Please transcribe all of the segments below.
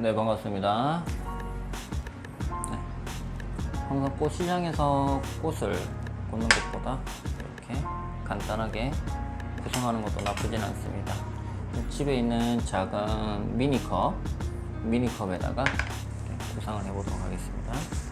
네, 반갑습니다. 네. 항상 꽃 시장에서 꽃을 꽂는 것보다 이렇게 간단하게 구성하는 것도 나쁘진 않습니다. 집에 있는 작은 미니컵, 미니컵에다가 구상을 해보도록 하겠습니다.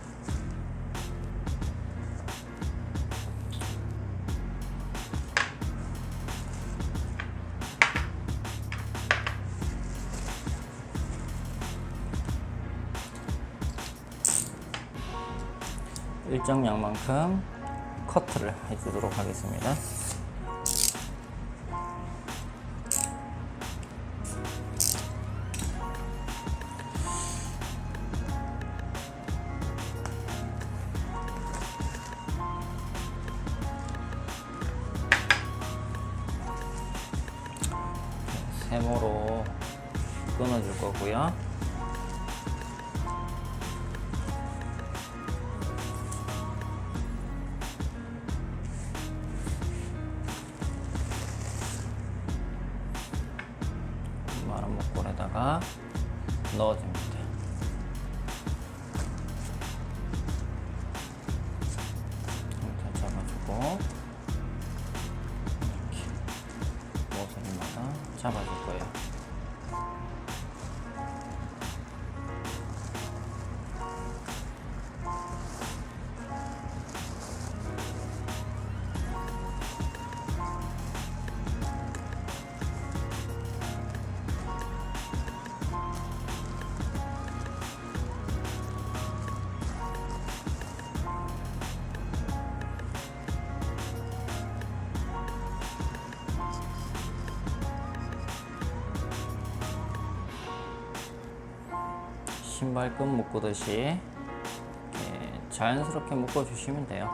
일정 양만큼 커트를 해주도록 하겠습니다. 세모로 끊어줄 거고요. 목골에다가 넣어줍니다. 이렇게 잡아주고 이렇게 모서리마다 잡아줄 거예요. 신발끈 묶듯이 자연스럽게 묶어주시면 돼요.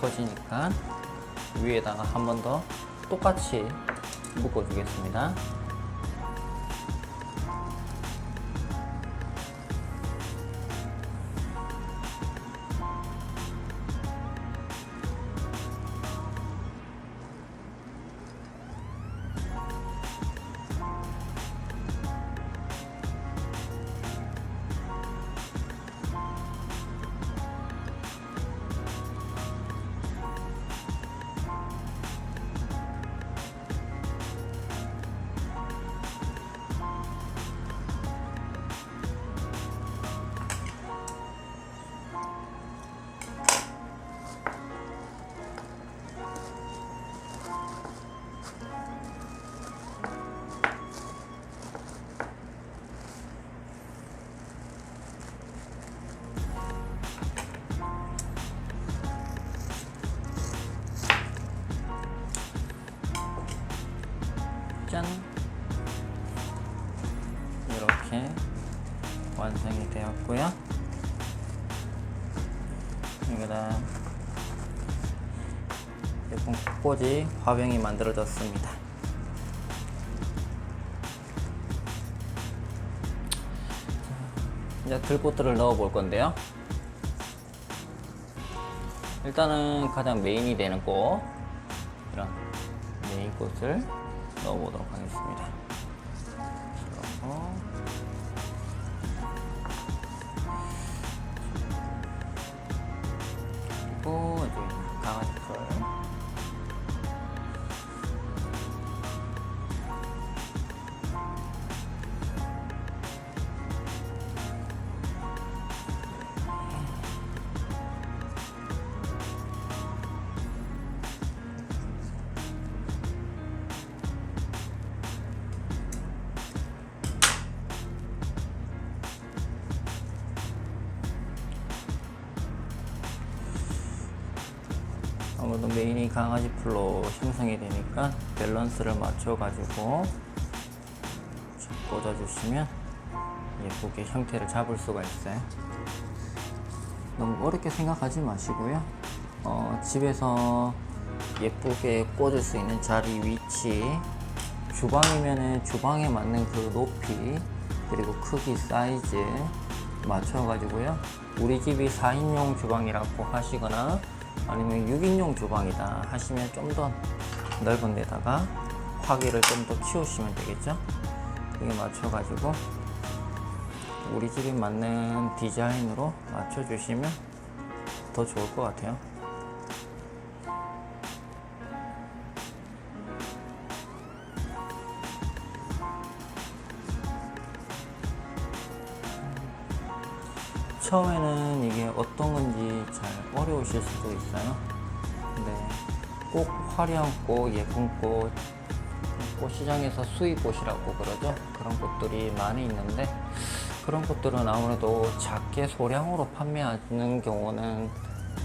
커지니까 위에다가 한 번 더 똑같이 묶어주겠습니다. 짠 이렇게 완성이 되었고요. 여기다 예쁜 꽃꽂이 화병이 만들어졌습니다. 이제 들꽃들을 넣어 볼 건데요. 일단은 가장 메인이 되는 꽃 이런 메인 꽃을 넣어보도록 하겠습니다. 그리고 아무래도 메인이 강아지 풀로 형성이 되니까 밸런스를 맞춰가지고 쭉 꽂아주시면 예쁘게 형태를 잡을 수가 있어요. 너무 어렵게 생각하지 마시고요. 어, 집에서 예쁘게 꽂을 수 있는 자리 위치, 주방이면은 주방에 맞는 그 높이, 그리고 크기, 사이즈 맞춰가지고요. 우리 집이 4인용 주방이라고 하시거나 아니면 6인용 주방이다 하시면 좀 더 넓은 데다가 화기를 좀 더 키우시면 되겠죠? 그게 맞춰가지고 우리 집에 맞는 디자인으로 맞춰주시면 더 좋을 것 같아요 처음에는 이게 어떤 건지 잘 어려우실 수도 있어요. 근데 꼭 화려한 꽃, 예쁜 꽃, 꽃 시장에서 수입꽃이라고 그러죠. 그런 꽃들이 많이 있는데 그런 꽃들은 아무래도 작게 소량으로 판매하는 경우는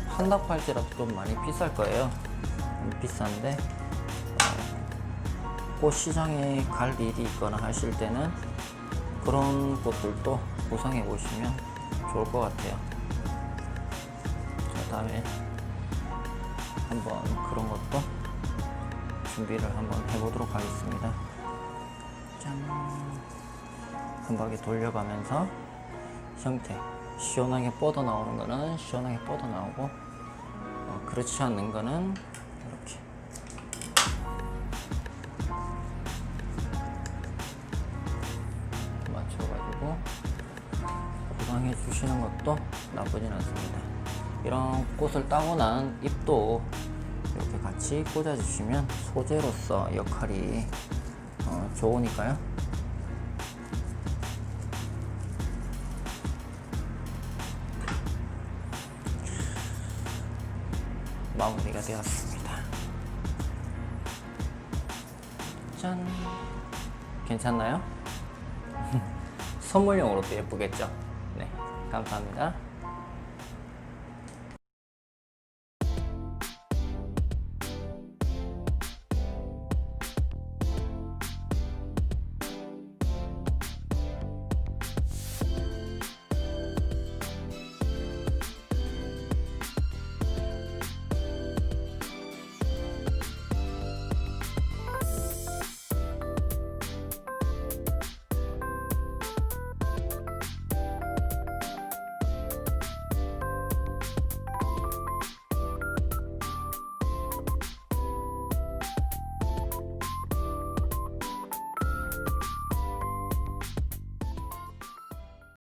한다고 할지라도 좀 많이 비쌀 거예요. 좀 비싼데 어, 꽃 시장에 갈 일이 있거나 하실 때는 그런 꽃들도 구성해 보시면 좋을 것 같아요. 자, 다음에 한번 그런 것도 준비를 한번 해보도록 하겠습니다. 짠. 한 바퀴 돌려가면서 형태 시원하게 뻗어 나오는 거는 시원하게 뻗어 나오고 어, 그렇지 않는 거는 주시는 것도 나쁘진 않습니다. 이런 꽃을 따고 난 잎도 이렇게 같이 꽂아 주시면 소재로서 역할이 어, 좋으니까요. 마무리가 되었습니다. 짠! 괜찮나요? 선물용으로도 예쁘겠죠? 네, 감사합니다.